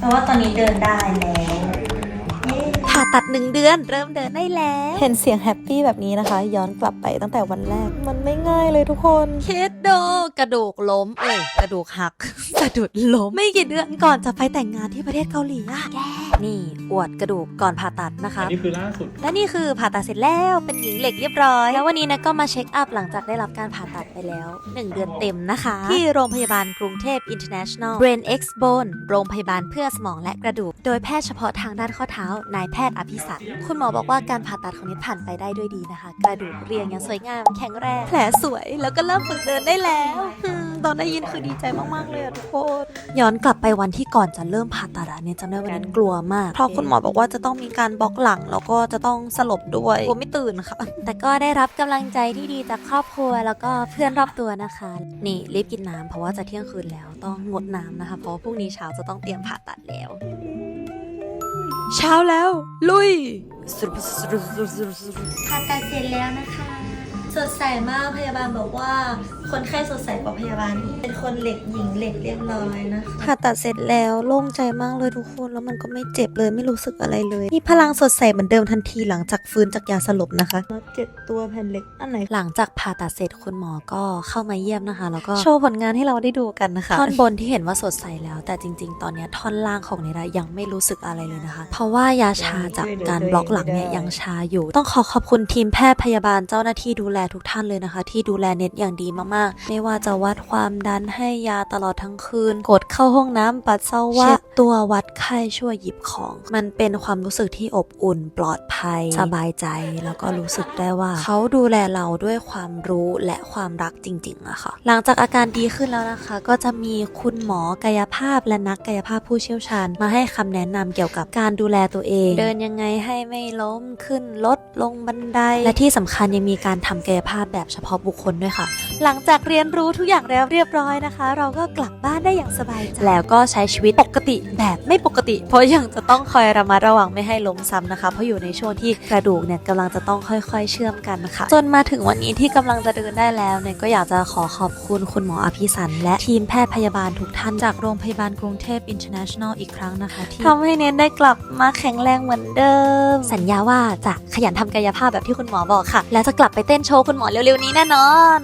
เพราะว่าตอนนี้เดินได้แล้ว ผ่าตัดหนึ่งเดือน เริ่มเดินได้แล้ว เห็นเสียงแฮปปี้แบบนี้นะคะ ย้อนกลับไปตั้งแต่วันแรก มันไม่ง่ายเลยทุกคนเคสโดกระดูกล้ม เอ้ยกระดูกหัก สะดุดล้ม ไม่กี่เดือนก่อนจะไปแต่งงานที่ประเทศเกาหลีอะแกนี่อวดกระดูกก่อนผ่าตัดนะคะอันนี้คือล่าสุด และนี่คือผ่าตัดเสร็จแล้วเป็นหญิงเหล็กเรียบร้อย แล้ววันนี้นะก็มาเช็คอัพหลังจากได้รับการผ่าตัดไปแล้ว 1 เดือนเต็มนะคะ ที่โรงพยาบาลกรุงเทพ International Brain X Bone โรงพยาบาลเพื่อสมองและกระดูก โดยแพทย์เฉพาะทางด้านข้อเท้านายแพทย์อภิสันคุณหมอบอกว่าการผ่าตัดของนิดผ่านไปได้ด้วยดีนะคะ กระดูกเรียงอย่างสวยงาม แข็งแรงแผลสวย แล้วก็เริ่มฝึกเดินได้แล้วตอนได้ยินคือดีใจมาก ๆ เลยอะทุกคนย้อนกลับไปวันที่ก่อนจะเริ่มผ่าตัดเนี่ยจำได้วันนั้นกลัวมาก เพราะคุณหมอบอกว่าจะต้องมีการบล็อกหลัง แล้วก็จะต้องสลบด้วยกลัวไม่ตื่นค่ะ แต่ก็ได้รับกำลังใจที่ดีจากครอบครัว แล้วก็เพื่อนรอบตัวนะคะ นี่รีบกินน้ำเพราะว่าจะเที่ยงคืนแล้วต้องงดน้ำนะคะ เพราะพรุ่งนี้เช้าจะต้องเตรียมผ่าตัดแล้ว เช้าแล้ว ลุยผ่าตัดเสร็จแล้วนะคะ สดใสมากพยาบาลบอกว่า คนไข้สดใสกว่าพยาบาลอีกเป็นคนเหล็กหญิงเหล็กเรียบร้อยนะคะผ่าตัดเสร็จแล้วโล่งใจมากเลยทุกคนแล้วมันก็ไม่เจ็บเลยไม่รู้สึกอะไรเลยมีพลังสดใสเหมือนเดิมทันทีหลังจากฟื้นจากยาสลบนะคะเจ็ดตัวแผ่นเหล็กอันไหนหลังจากผ่าตัดเสร็จคุณหมอก็เข้ามาเยี่ยมนะคะ แล้วก็โชว์ผลงานให้เราได้ดูกันนะคะท่อนบนที่เห็นว่าสดใสแล้ว แต่จริง ๆ ตอนเนี้ยท่อนล่างของเนระยังไม่รู้สึกอะไรเลยนะคะ เพราะว่ายาชาจากการบล็อกหลังเนี่ยยังชาอยู่ ต้องขอขอบคุณทีมแพทย์พยาบาลเจ้าหน้าที่ดูแลทุกท่านเลยนะคะ ที่ดูแลเน็ตอย่างดีมากๆไม่ว่าจะวัดความดันให้ยาตลอดทั้งคืน กดเข้าห้องน้ำปัสสาวะเช็ดตัววัดไข้ช่วยหยิบของ มันเป็นความรู้สึกที่อบอุ่นปลอดภัย สบายใจแล้วก็รู้สึกได้ว่า เขาดูแลเราด้วยความรู้และความรักจริงๆอะค่ะ หลังจากอาการดีขึ้นแล้วนะคะ ก็จะมีคุณหมอกายภาพและนักกายภาพผู้เชี่ยวชาญ มาให้คำแนะนำเกี่ยวกับการดูแลตัวเอง เดินยังไงให้ไม่ล้มขึ้นลดลงบันได และที่สำคัญยังมีการทำกายภาพแบบเฉพาะบุคคลด้วยค่ะ หลังจากเรียนรู้ทุกอย่างแล้วเรียบร้อยนะคะ เราก็กลับบ้านได้อย่างสบายใจแล้วก็ใช้ชีวิตปกติแบบไม่ปกติ เพราะยังจะต้องคอยระมัดระวังไม่ให้ล้มซ้ำนะคะ เพราะอยู่ในช่วงที่กระดูกเนี่ยกำลังจะต้องค่อย ๆ เชื่อมกันนะคะจนมาถึงวันนี้ที่กำลังจะเดินได้แล้วเนี่ยก็อยากจะขอขอบคุณคุณหมออภิสันและทีมแพทย์พยาบาลทุกท่านจากโรงพยาบาลกรุงเทพ International อีกครั้งนะคะที่ทำให้เน้นได้กลับมาแข็งแรงเหมือนเดิม สัญญาว่าจะขยันทำกายภาพแบบที่คุณหมอบอกค่ะ และจะกลับไปเต้นโชว์คุณหมอเร็วๆนี้แน่นอน